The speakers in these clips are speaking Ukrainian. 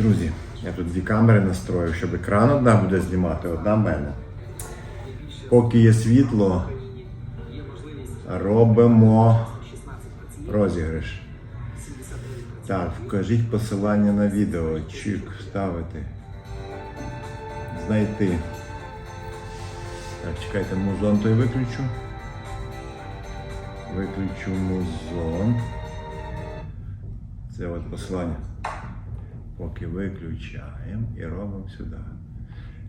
Друзі, я тут дві камери настрою, щоб екран одна буде знімати, одна мене. Поки є світло, робимо розіграш. Так, вкажіть посилання на відео. Чик, вставити. Знайти. Так, чекайте, музон той виключу. Виключу музон. Це от посилання. Поки виключаємо і робимо сюди.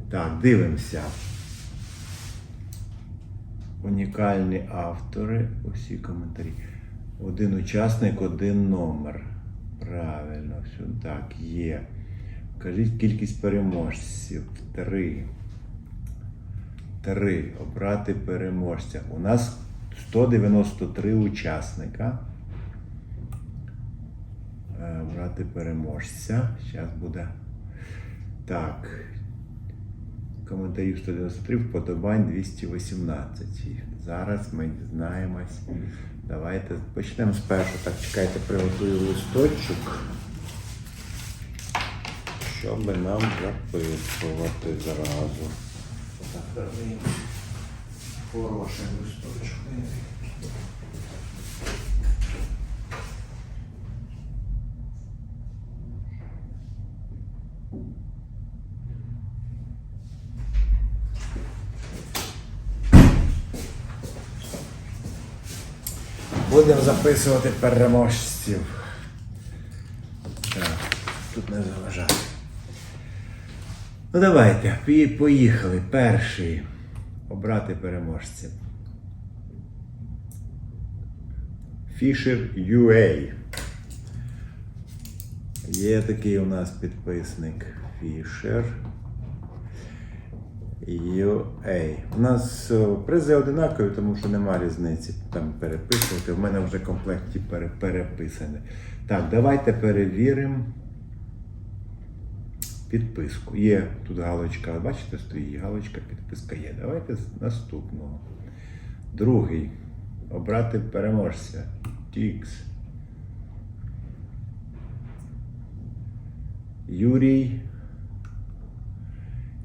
Так, дивимося. Унікальні автори, усі коментарі. Один учасник, один номер. Правильно, все так, є. Кажіть кількість переможців. Три. Три. Обрати переможця. У нас 193 учасника. Обрати переможця. Зараз буде. Так. Коментарів 193, вподобань 218. Зараз ми дізнаємось. Давайте почнемо спершу. Так, чекайте, приготую листочок, щоб нам записувати зразу. Так. Хороший листочок. Будемо записувати переможців. Так, тут не заважати. Ну давайте, поїхали. Перший. Обрати переможців. Fisher UA. Є такий у нас підписник Fisher UA. У нас е, призи одинакові, тому що нема різниці там переписувати. В мене вже комплекті пере- переписані. Так, давайте перевіримо підписку. Є тут галочка, бачите, стоїть галочка, підписка є. Давайте з наступного. Другий. Обрати переможця. Тікс. Юрій.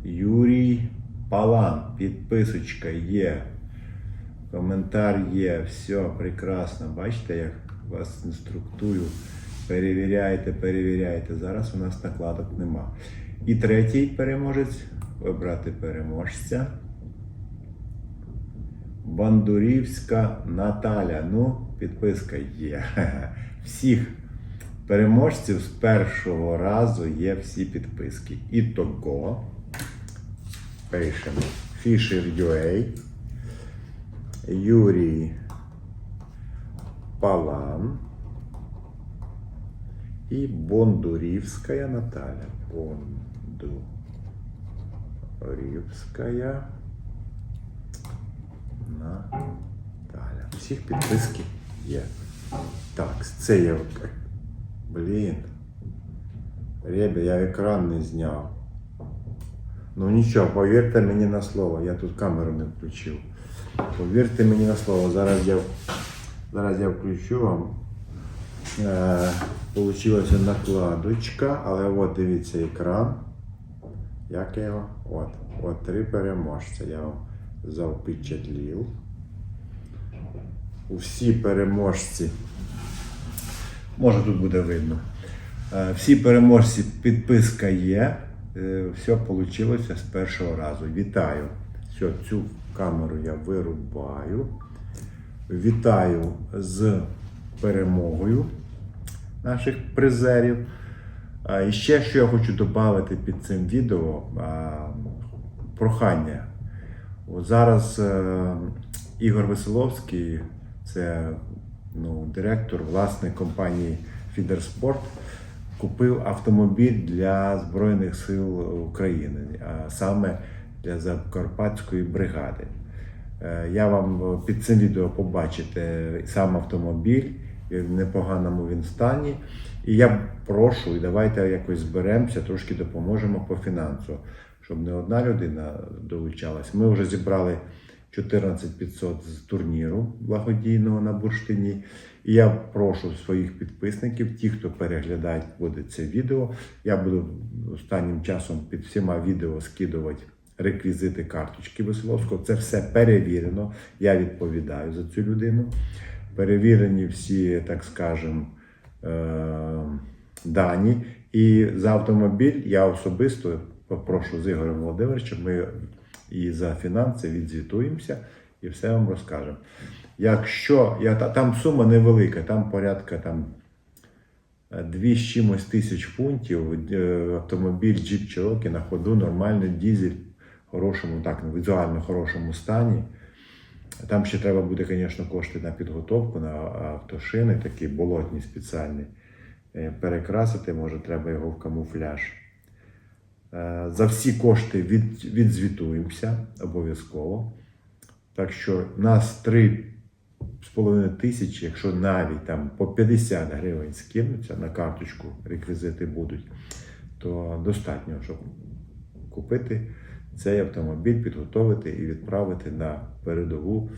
Юрій Палан. Підписочка є. Коментар є. Все прекрасно. Бачите, як вас інструктую. Перевіряйте, перевіряйте. Зараз у нас накладок нема. І третій переможець. Вибрати переможця. Бандурівська Наталя. Ну, підписка є. Всіх переможців з першого разу є всі підписки. І того пишемо Fisher UA, Юрій Палан і Бондурівська Наталя. Бондурівська Наталя. Всіх підписки є. Так, це я. Блін. Ребя, я екран не зняв. Ну нічого, повірте мені на слово, я тут камеру не включив. Повірте мені на слово, зараз я, зараз я включу вам. Е, Получилася накладочка, але от дивіться екран. Як я його? От, от три переможця. Я вам завпечатлів. Усі переможці. Може тут буде видно. Е, Всі переможці підписка є. Все вийшло з першого разу. Вітаю. Все, цю камеру я вирубаю. Вітаю з перемогою наших призерів. І ще що я хочу додати під цим відео прохання. Зараз е, Ігор Веселовський, це ну, директор, власник компанії Фідерспорт, купив автомобіль для Збройних сил України, а саме для Закарпатської бригади. Е, Я вам під цим відео побачите сам автомобіль, в непоганому він стані. І я прошу, і давайте якось зберемося, трошки допоможемо по фінансу, щоб не одна людина долучалась. Ми вже зібрали 14500 з турніру благодійного на бурштині. І я прошу своїх підписників, ті, хто переглядає буде це відео, я буду останнім часом під всіма відео скидувати реквізити карточки Веселовського. Це все перевірено. Я відповідаю за цю людину. Перевірені всі, так скажемо, е, дані. І за автомобіль я особисто попрошу з Ігорем Володимировичем, ми і за фінанси відзвітуємося і все вам розкажемо. Якщо я, там сума невелика, там порядка там, е, дві з чимось тисяч фунтів, е, автомобіль Jeep Cherokee на ходу, нормальний дізель в хорошому, так, візуально хорошому стані. Там ще треба буде, звісно, кошти на підготовку, на автошини, такі болотні спеціальні. Е, Перекрасити, може, треба його в камуфляж. Е, За всі кошти від, відзвітуємося обов'язково. Так що нас 3,5 тисячі, якщо навіть там по 50 гривень скинуться на карточку, реквізити будуть, то достатньо, щоб купити цей автомобіль, підготовити і відправити на передову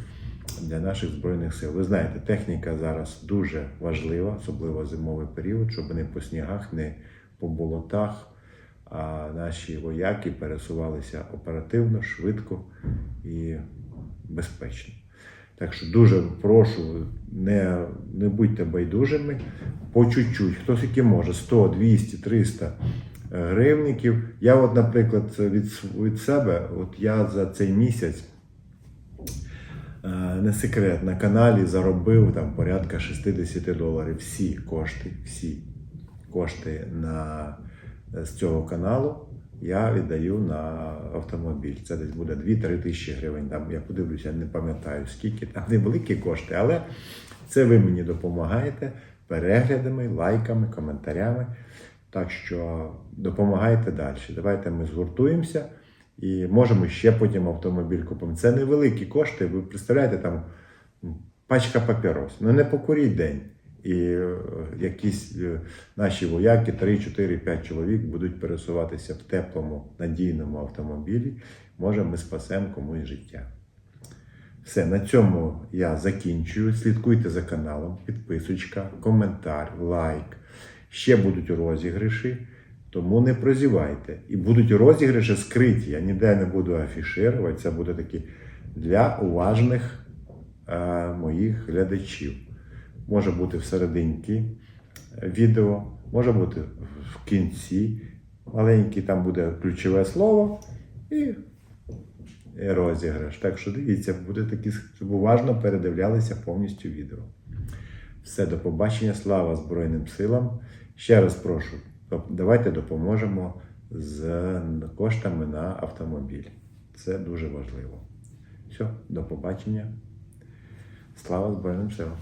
для наших збройних сил. Ви знаєте, техніка зараз дуже важлива, особливо зимовий період, щоб не по снігах, не по болотах, а наші вояки пересувалися оперативно, швидко і безпечно. Так що дуже прошу, не, не будьте байдужими, по чуть-чуть, хто скільки може, 100, 200, 300 е, гривників. Я, от, наприклад, від, від себе, от я за цей місяць Е, не секрет, на каналі заробив там порядка 60 доларів. Всі кошти, всі кошти на, з цього каналу я віддаю на автомобіль. Це десь буде 2-3 тисячі гривень. Там я подивлюся, не пам'ятаю скільки. Там невеликі кошти, але це ви мені допомагаєте переглядами, лайками, коментарями. Так що допомагайте далі. Давайте ми згуртуємося і можемо ще потім автомобіль купимо. Це невеликі кошти. Ви представляєте, там пачка папірос. Ну не покуріть день. І е, якісь е, наші вояки, 3, 4, 5 чоловік будуть пересуватися в теплому, надійному автомобілі. Може, ми спасемо комусь життя. Все, на цьому я закінчую. Слідкуйте за каналом, підписочка, коментар, лайк. Ще будуть розіграші, тому не прозівайте. І будуть розіграші скриті. Я ніде не буду афішувати. Це буде такі для уважних е, моїх глядачів. Може бути всерединці відео, може бути в кінці. Маленький там буде ключове слово і розіграш. Так що дивіться, буде такі, щоб уважно передивлялися повністю відео. Все, до побачення, слава Збройним силам. Ще раз прошу, давайте допоможемо з коштами на автомобіль. Це дуже важливо. Все, до побачення. Слава Збройним силам.